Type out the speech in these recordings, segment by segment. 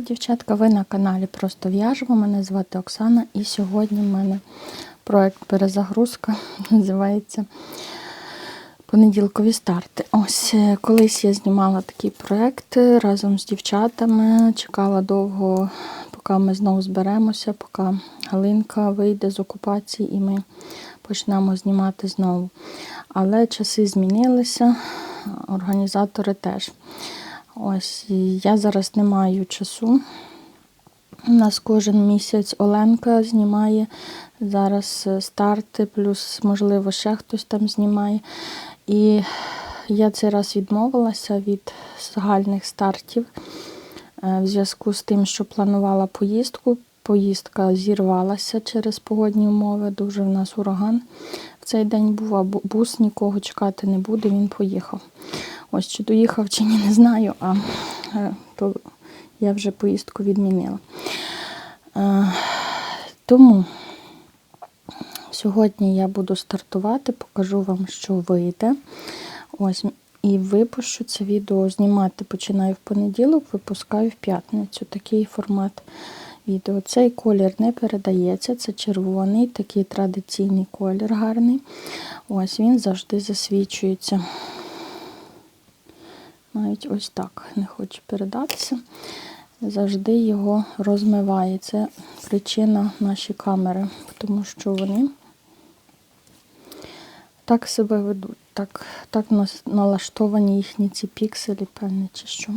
Дівчатка, ви на каналі Просто в'яжемо. Мене звати Оксана, і сьогодні в мене проект перезагрузка називається Понеділкові старти. Ось е, колись я знімала такий проект разом з дівчатами. Чекала довго, поки ми знову зберемося, поки Галинка вийде з окупації і ми почнемо знімати знову. Але часи змінилися, організатори теж. Ось я зараз не маю часу. У нас кожен місяць Оленка знімає. Зараз е, старти, плюс, можливо, ще хтось там знімає. І я цей раз відмовилася від загальних стартів е, в зв'язку з тим, що планувала поїздку. Поїздка зірвалася через погодні умови. Дуже в нас ураган в цей день був, а бус нікого чекати не буде, він поїхав. Ось чи доїхав, чи ні, не знаю, а е, то я вже поїздку відмінила. Е, Тому сьогодні я буду стартувати, покажу вам, що вийде. Ось, і випущу це відео знімати починаю в понеділок, випускаю в п'ятницю. Такий формат відео. Цей колір не передається, це червоний, такий традиційний колір гарний. Ось він завжди засвічується. Навіть ось так не хочу передатися. Завжди його розмиває. Це причина наші камери, тому що вони так себе ведуть, так, так налаштовані їхні ці пікселі, певне, чи що.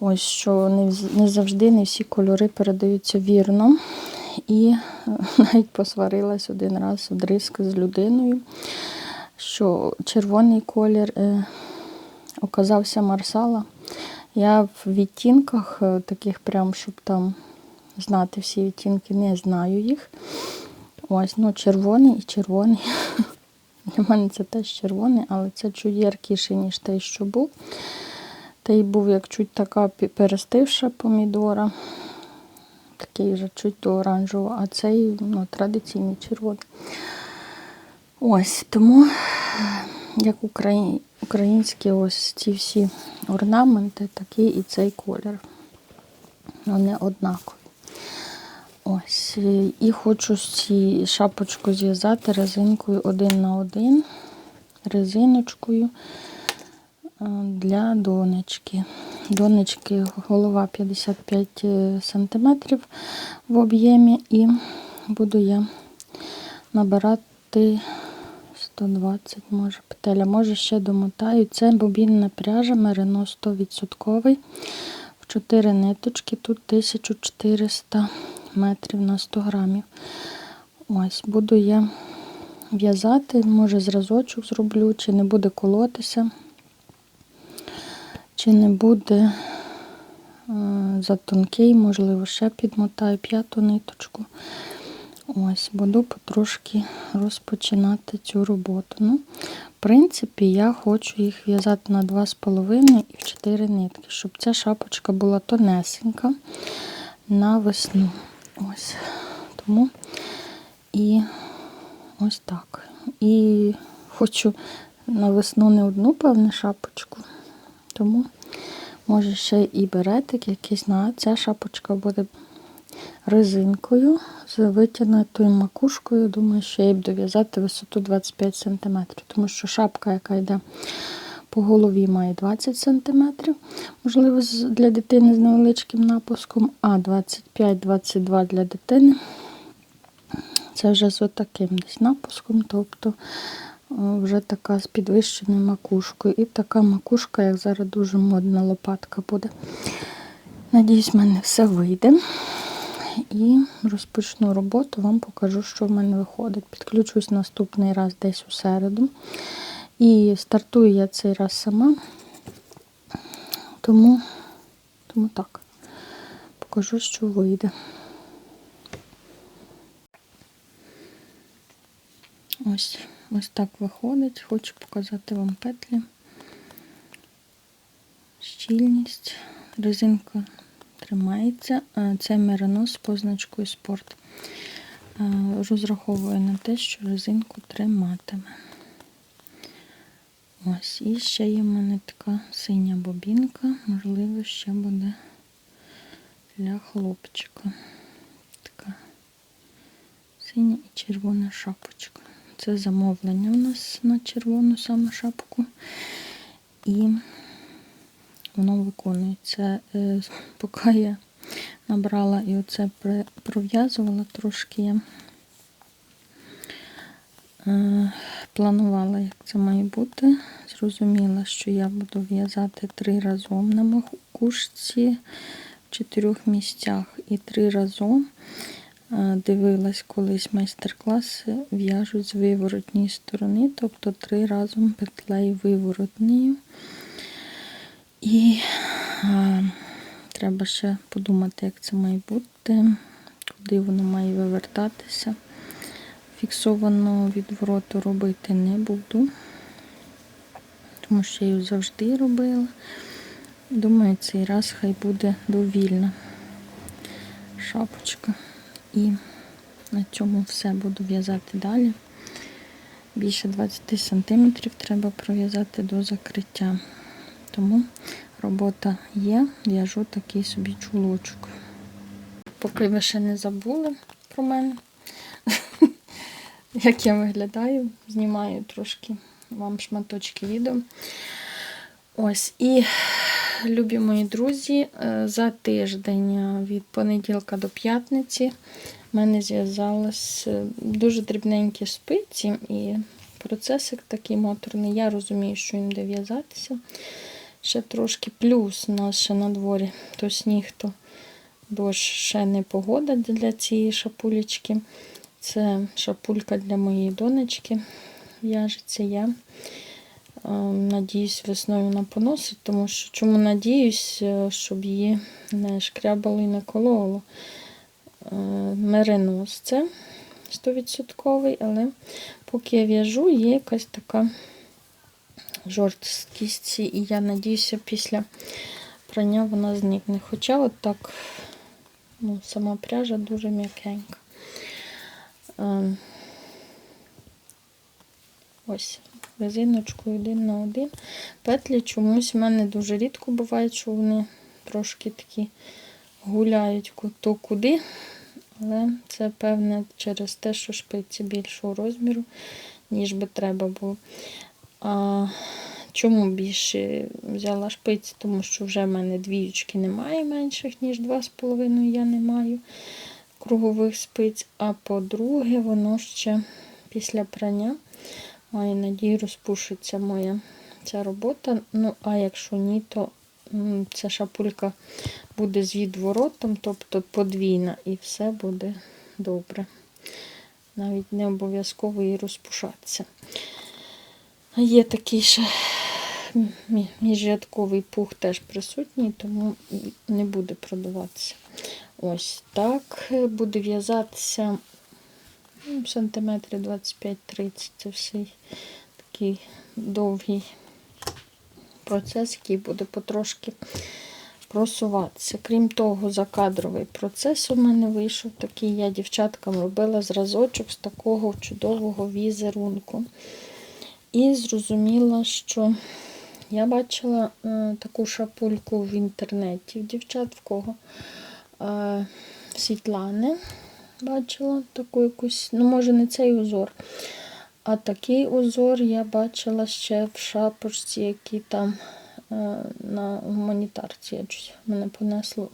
Ось що не, не завжди не всі кольори передаються вірно. І е, навіть посварилась один раз одрізка з людиною, що червоний колір е, оказався Марсала. Я в відтінках е, таких прям, щоб там знати всі відтінки, не знаю їх. Ось, ну, червоний і червоний. Для мене це теж червоний, але це чуть яркіше, ніж той, що був. Той був як чуть така перестивша помідора. Такий вже чуть до оранжевого, а цей ну, традиційний червоний. Ось, тому, як украї... українські ось ці всі орнаменти, такий і цей колір. Вони однакові. Ось. і- хочу ці шапочку зв'язати резинкою один на один, резиночкою е, для донечки. Донечки голова 55 см в об'ємі, і буду я набирати 120, може, петеля, може ще домотаю. Це бобінна пряжа мерино 100%. В 4 ниточки, тут 1400 метрів на 100 грамів. Ось, буду я в'язати, може зразочок зроблю, чи не буде колотися, чи не буде е, затонкий, можливо, ще підмотаю п'яту ниточку. Ось, буду потрошки розпочинати цю роботу. Ну, в принципі, я хочу їх в'язати на 2,5 і в 4 нитки, щоб ця шапочка була тонесенька на весну. Ось. Тому і ось так. І хочу на весну не одну певну шапочку, тому може ще і беретик якийсь, ну, а ця шапочка буде резинкою з витягнутою макушкою. Думаю, я їй буду висоту 25 см, тому що шапка, яка йде по голові, має 20 см, можливо, для дитини з невеличким напуском, а 25-22 для дитини. Це вже з отаким десь напуском, тобто е, вже така з підвищеною макушкою. І така макушка, як зараз дуже модна лопатка буде. Надіюсь, в мене все вийде. І розпочну роботу, вам покажу, що в мене виходить. Підключусь наступний раз десь у середу. І стартую я цей раз сама. Тому, тому так, покажу, що вийде. Ось, ось так виходить. Хочу показати вам петлі. Щільність. Резинка тримається. Е, Це меринос з позначкою спорт. Е, Розраховую на те, що резинку триматиме. Ось, і ще є в мене така синя бобінка, можливо, ще буде для хлопчика. Така синя і червона шапочка. Це замовлення у нас на червону саме шапку. І воно виконується. Е, Поки я набрала і оце пров'язувала трошки е, планувала, як це має бути. Зрозуміла, що я буду в'язати три разом на макушці в чотирьох місцях і три разом. Е, Дивилась колись майстер-класи, в'яжуть з виворотньої сторони, тобто три разом петлею виворотнею. І е, треба ще подумати, як це має бути, куди воно має вивертатися. Фіксованого відвороту робити не буду, тому що я її завжди робила. Думаю, цей раз хай буде довільна шапочка. І на цьому все буду в'язати далі. Більше 20 см треба пров'язати до закриття. Тому робота є, в'яжу такий собі чулочок. Поки ви ще не забули про мене, як я виглядаю, знімаю трошки вам шматочки відео. Ось, і любі мої друзі, е, за тиждень е, від понеділка до п'ятниці в мене зв'язалось е, дуже дрібненькі спиці і процесик такий моторний. Я розумію, що їм де в'язатися. Ще трошки плюс у нас ще на дворі, то сніг, то дощ ще не погода для цієї шапулечки. Це шапулька для моєї донечки. В'яжеться я. Е, Надіюсь, весною вона поносить, тому що чому надіюсь, е, щоб її не шкрябало і не кололо. Е, Меринос це 100%, але поки я в'яжу, є якась така жорсткість, і я надіюся, після прання вона зникне. Хоча от так ну, сама пряжа дуже м'якенька. Е, Ось, резиночкою один на один. Петлі чомусь в мене дуже рідко буває, що вони трошки такі гуляють то куди. Але це певне через те, що шпиці більшого розміру, ніж би треба було. А чому більше взяла шпиці? Тому що вже в мене двіючки немає менших, ніж 2,5 я не маю кругових спиць. А по-друге, воно ще після прання маю надію, розпушиться моя ця робота. Ну, а якщо ні, то ця шапулька буде з відворотом, тобто подвійна, і все буде добре. Навіть не обов'язково її розпушатися. Є такий ще міжрядковий пух теж присутній, тому не буде продаватися. Ось так е, буде в'язатися ну, сантиметрів 25-30. Це все такий довгий процес, який буде потрошки просуватися. Крім того, закадровий процес у мене вийшов такий. Я дівчаткам робила зразочок з такого чудового візерунку. І зрозуміла, що я бачила е, таку шапульку в інтернеті в дівчат, в кого е, Світлани бачила таку якусь, ну, може, не цей узор, а такий узор я бачила ще в шапочці, які там е, на гуманітарці я чуть мене понесло,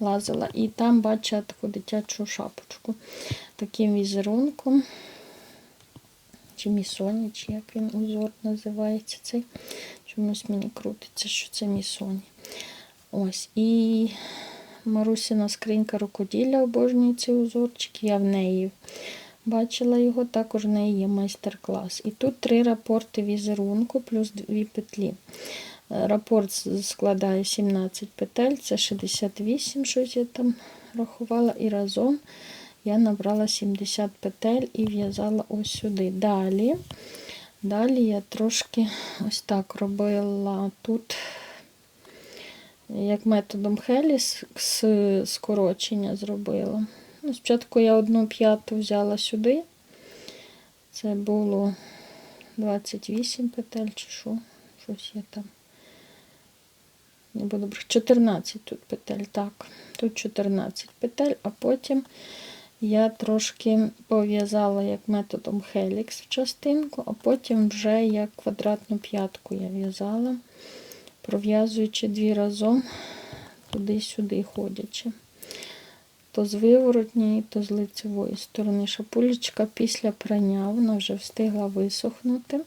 лазила. І там бачила таку дитячу шапочку таким візерунком. Чи місоні, чи як він узор називається цей. Чомусь мені крутиться, що це місоні. Ось. І Марусіна скринька рукоділля обожнює цей узорчик. Я в неї бачила його, також в неї є майстер-клас. І тут три рапорти візерунку плюс дві петлі. Е, Рапорт складає 17 петель, це 68, щось я там рахувала, і разом я набрала 70 петель і в'язала ось сюди. Далі, далі я трошки ось так робила тут, як методом Хелі с- с- скорочення зробила. Ну, спочатку я одну п'яту взяла сюди. Це було 28 петель чи що, щось я там не буду брехати, 14 тут петель, так. Тут 14 петель, а потім я трошки пов'язала як методом хелікс в частинку, а потім вже як квадратну п'ятку я в'язала, пров'язуючи дві разом туди-сюди ходячи. То з виворотньої, то з лицевої сторони. Шапулечка після прання вона вже встигла висохнути.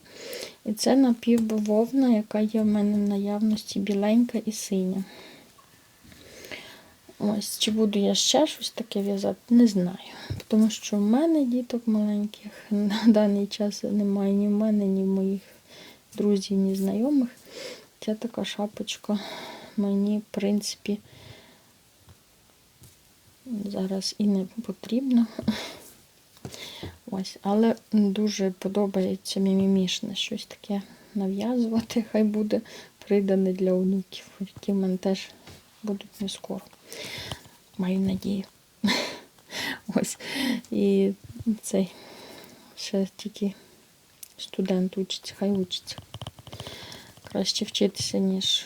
І це напівбавовна, яка є в мене в наявності біленька і синя. Ось, чи буду я ще щось таке в'язати, не знаю. Тому що в мене діток маленьких на даний час немає ні в мене, ні в моїх друзів, ні знайомих. Ця така шапочка мені, в принципі, зараз і не потрібно. Ось, але дуже подобається мімімішне щось таке нав'язувати. Хай буде придане для онуків, які в мене теж будуть не скоро. Маю надію. Ось. І цей ще тільки студент учиться, хай учиться. Краще вчитися, ніж.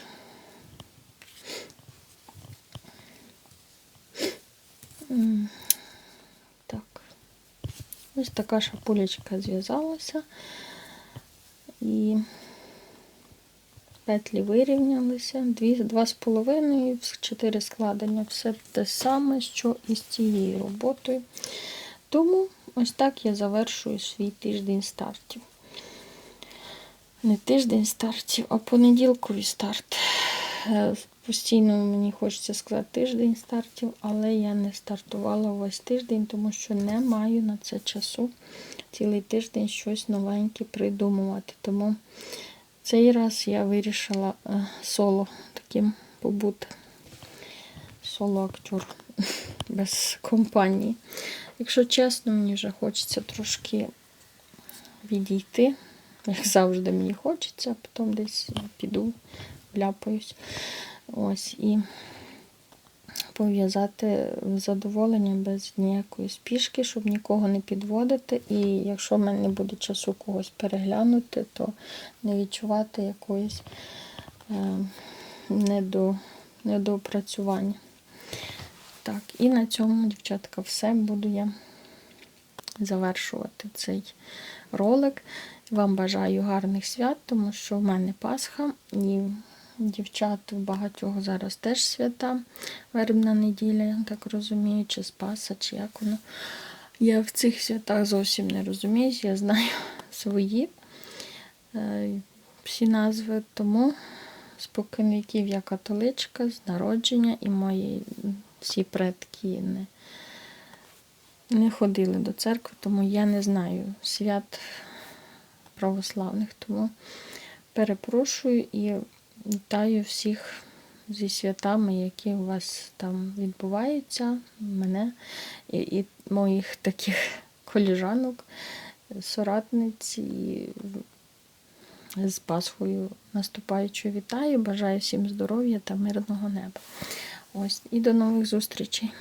Так. Ось така шапулечка зв'язалася. І петлі вирівнялися. Дві, два з половиною, чотири складення. Все те саме, що і з цією роботою. Тому ось так я завершую свій тиждень стартів. Не тиждень стартів, а понеділковий старт. Е, Постійно мені хочеться сказати тиждень стартів, але я не стартувала весь тиждень, тому що не маю на це часу цілий тиждень щось новеньке придумувати. Тому цей раз я вирішила е, соло таким побути. Соло-актор без компанії. Якщо чесно, мені вже хочеться трошки відійти. Як завжди мені хочеться, а потім десь піду, вляпаюсь. Ось і пов'язати задоволення без ніякої спішки, щоб нікого не підводити. І якщо в мене не буде часу когось переглянути, то не відчувати якоїсь е, недо, недоопрацювання. Так, і на цьому, дівчатка, все буду я завершувати цей ролик. Вам бажаю гарних свят, тому що в мене Пасха і дівчат у багатьох зараз теж свята. Вербна неділя, я так розумію, чи Спаса, чи як воно. Я в цих святах зовсім не розуміюсь, я знаю свої е, всі назви, тому споконвіків я католичка з народження, і мої всі предки не, не ходили до церкви, тому я не знаю свят православних. Тому перепрошую і вітаю всіх зі святами, які у вас там відбуваються, мене і, і моїх таких коліжанок, соратниць і з Пасхою наступаючою вітаю. Бажаю всім здоров'я та мирного неба. Ось, і до нових зустрічей.